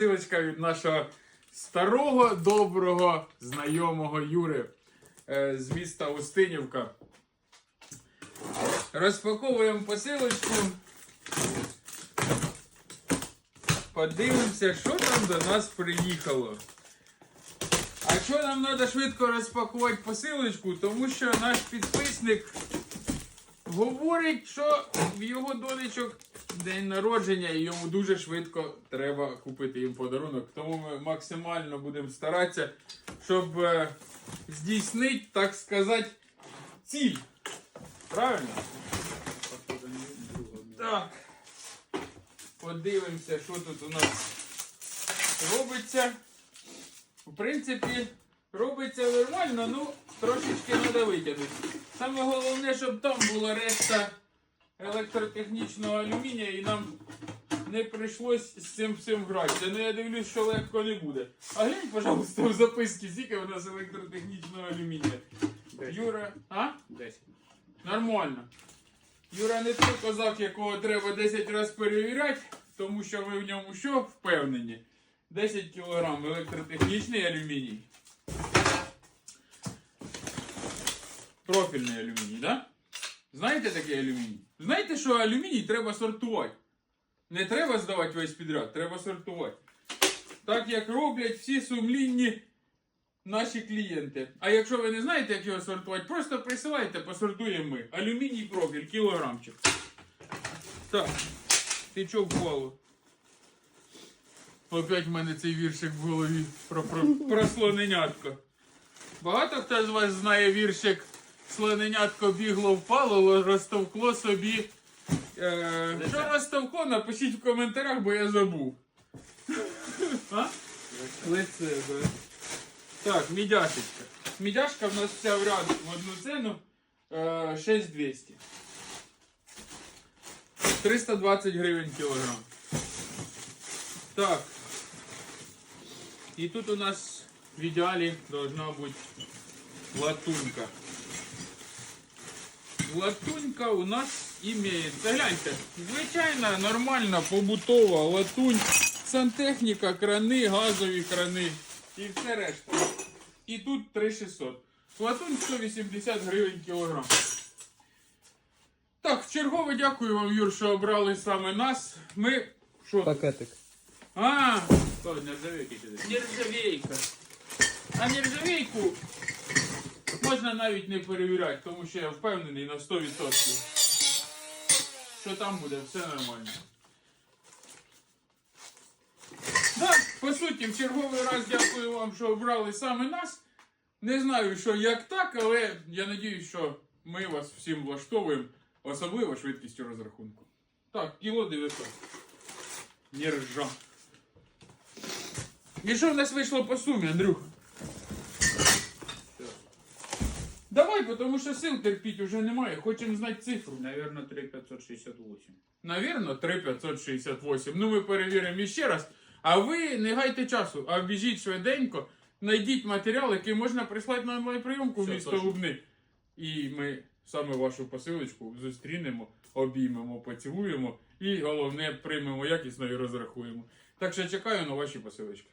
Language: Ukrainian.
Силочка від нашого старого доброго знайомого Юри е, з міста Устинівка. Розпаковуємо посилочку. Подивимося, що там до нас приїхало. А що нам треба швидко розпакувати посилочку, тому що наш підписник говорить, що в його донечок день народження і йому дуже швидко треба купити їм подарунок. Тому ми максимально будемо старатися, щоб е, здійснити, так сказати, ціль. Правильно? Так. Подивимося, що тут у нас робиться. В принципі, робиться нормально, ну трошечки треба витягнути. Саме головне, щоб там була решта електротехнічного алюмінія і нам не прийшлось з цим всім гратися. Ну я дивлюсь, що легко не буде. А глянь, пожалуйста, в записки, скільки у нас електротехнічного алюмінія. Юра, а? 10. Нормально. Юра не той козак, якого треба 10 разів перевіряти, тому що ми в ньому що впевнені. 10 кг електротехнічний алюміній. Профільний алюміній, да? Знаєте такий алюміній? Знаєте, що алюміній треба сортувати? Не треба здавати весь підряд, треба сортувати. Так як роблять всі сумлінні наші клієнти. А якщо ви не знаєте, як його сортувати, просто присилайте, посортуємо ми. Алюміній профіль, кілограмчик. Так, ти чого впало? Опять в мене цей віршик в голові про, про, про слоненятко. Багато хто з вас знає віршик Слоненятко бігло впало, розтовкло собі. Е, що розтовкло, напишіть в коментарях, бо я забув. А? Лице, да. Так, мідяшечка. Мідяшка в нас вся в ряд в одну ціну е, 6200. 320 гривень кілограм. Так. І тут у нас в ідеалі должна бути латунька. Латунька у нас імеється. Гляньте, звичайна, нормальна, побутова латунь, сантехніка, крани, газові крани і все решта. І тут 3600. Латунь 180 гривень кілограм. Так, вчергове дякую вам, Юр, що обрали саме нас. Ми. Що? Пакетик. А, Що, нержавейки нержавейка. А нержавейку можна навіть не перевіряти, тому що я впевнений на 100%, що там буде все нормально. Да, по суті, в черговий раз дякую вам, що обрали саме нас. Не знаю, що як так, але я надіюсь, що ми вас всім влаштовуємо, особливо швидкістю розрахунку. Так, кіло 900. Нержа. І що в нас вийшло по сумі, Андрюха? Давай, тому що сил терпіть уже немає. Хочемо знати цифру. Наверно, 3568. Навірно, 3,568. Ну, ми перевіримо іще раз. А ви не гайте часу, а біжіть швиденько, знайдіть матеріал, який можна прислати на онлайн-прийомку в Все, місто точно. Лубни. І ми саме вашу посилочку зустрінемо, обіймемо, поцілуємо і головне приймемо якісно і розрахуємо. Так що чекаю на ваші посилочки.